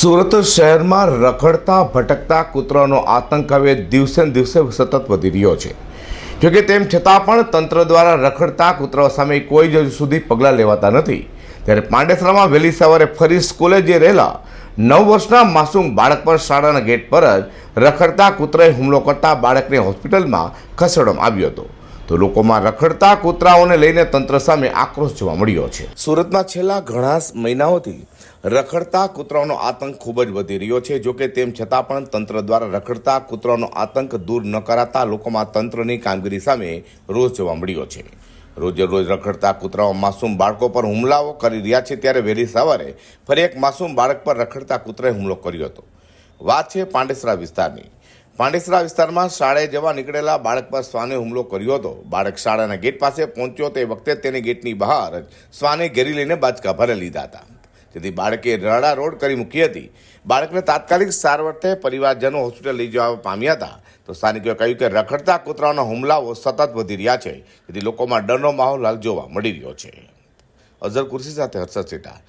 સુરત શહેરમાં રખડતા, ભટકતા કૂતરાનો આતંક હવે દિવસે દિવસે સતત વધી રહ્યો છે. જોકે તેમ છતાં પણ તંત્ર દ્વારા રખડતા કૂતરાઓ સામે કોઈ જ સુધી પગલાં લેવાતા નથી. ત્યારે પાંડેસરામાં વહેલી સવારે ફરી સ્કૂલે જે રહેલા નવ વર્ષના માસૂમ બાળક પર શાળાના ગેટ પર જ રખડતા કૂતરાએ હુમલો કરતા બાળકને હોસ્પિટલમાં ખસેડવામાં આવ્યો હતો. તો લોકોમાં રખડતા કૂતરાઓને લઈને તંત્ર સામે આક્રોશ જોવા મળ્યો છે. સુરતમાં છેલ્લા ઘણા મહિનાઓથી રખડતા કૂતરાઓનો આતંક ખૂબ જ વધી રહ્યો છે. જોકે તેમ છતાં પણ તંત્ર દ્વારા રખડતા કૂતરાઓનો આતંક દૂર ન કરાતા લોકોમાં તંત્રની કામગીરી સામે રોષ જોવા મળ્યો છે. રોજે રોજ રખડતા કૂતરાઓ માસૂમ બાળકો પર હુમલાઓ કરી રહ્યા છે ત્યારે વહેલી સવારે ફરી એક માસૂમ બાળક પર રખડતા કૂતરાએ હુમલો કર્યો હતો. વાત છે પાંડેસરા વિસ્તારની. પાંડેસરા વિસ્તારમાં શાળાએ જવા નીકળેલા બાળક પર શ્વાને હુમલો કર્યો હતો. બાળક શાળાના ગેટ પાસે પહોંચ્યો તે વખતે તેને ગેટની બહાર જ શ્વાને ઘેરી લઈને બાચકા ભરી લીધા હતા. જેથી બાળકે રડા રોડ કરી મૂકી હતી. બાળકને તાત્કાલિક સારવારથી પરિવારજનો હોસ્પિટલ લઈ જવા પામ્યા હતા. તો સ્થાનિકોએ કહ્યું કે રખડતા કૂતરાઓના હુમલાઓ સતત વધી રહ્યા છે. જેથી લોકોમાં ડરનો માહોલ હાલ જોવા મળી રહ્યો છે. અઝર કુર્સી સાથે હર્ષદ સેઠા